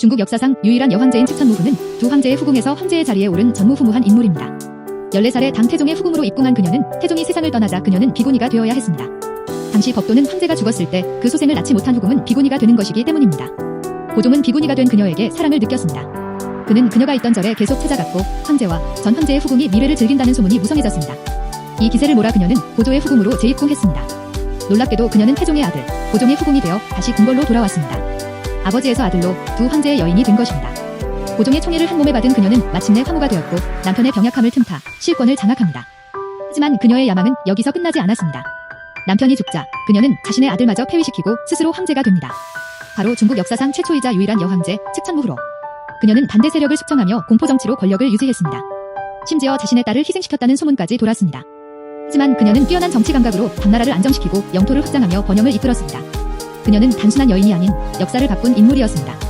중국 역사상 유일한 여황제인 측천무후는 두 황제의 후궁에서 황제의 자리에 오른 전무후무한 인물입니다. 14살에 당 태종의 후궁으로 입궁한 그녀는 태종이 세상을 떠나자 그녀는 비구니가 되어야 했습니다. 당시 법도는 황제가 죽었을 때 그 소생을 낳지 못한 후궁은 비구니가 되는 것이기 때문입니다. 고종은 비구니가 된 그녀에게 사랑을 느꼈습니다. 그는 그녀가 있던 절에 계속 찾아갔고 황제와 전 황제의 후궁이 미래를 즐긴다는 소문이 무성해졌습니다. 이 기세를 몰아 그녀는 고조의 후궁으로 재입궁했습니다. 놀랍게도 그녀는 태종의 아들, 고종의 후궁이 되어 다시 궁궐로 돌아왔습니다. 아버지에서 아들로 두 황제의 여인이 된 것입니다. 고종의 총애를 한 몸에 받은 그녀는 마침내 황후가 되었고 남편의 병약함을 틈타 실권을 장악합니다. 하지만 그녀의 야망은 여기서 끝나지 않았습니다. 남편이 죽자 그녀는 자신의 아들마저 폐위시키고 스스로 황제가 됩니다. 바로 중국 역사상 최초이자 유일한 여황제 측천무후로 그녀는 반대 세력을 숙청하며 공포정치로 권력을 유지했습니다. 심지어 자신의 딸을 희생시켰다는 소문까지 돌았습니다. 하지만 그녀는 뛰어난 정치 감각으로 당나라를 안정시키고 영토를 확장하며 번영을 이끌었습니다. 그녀는 단순한 여인이 아닌 역사를 바꾼 인물이었습니다.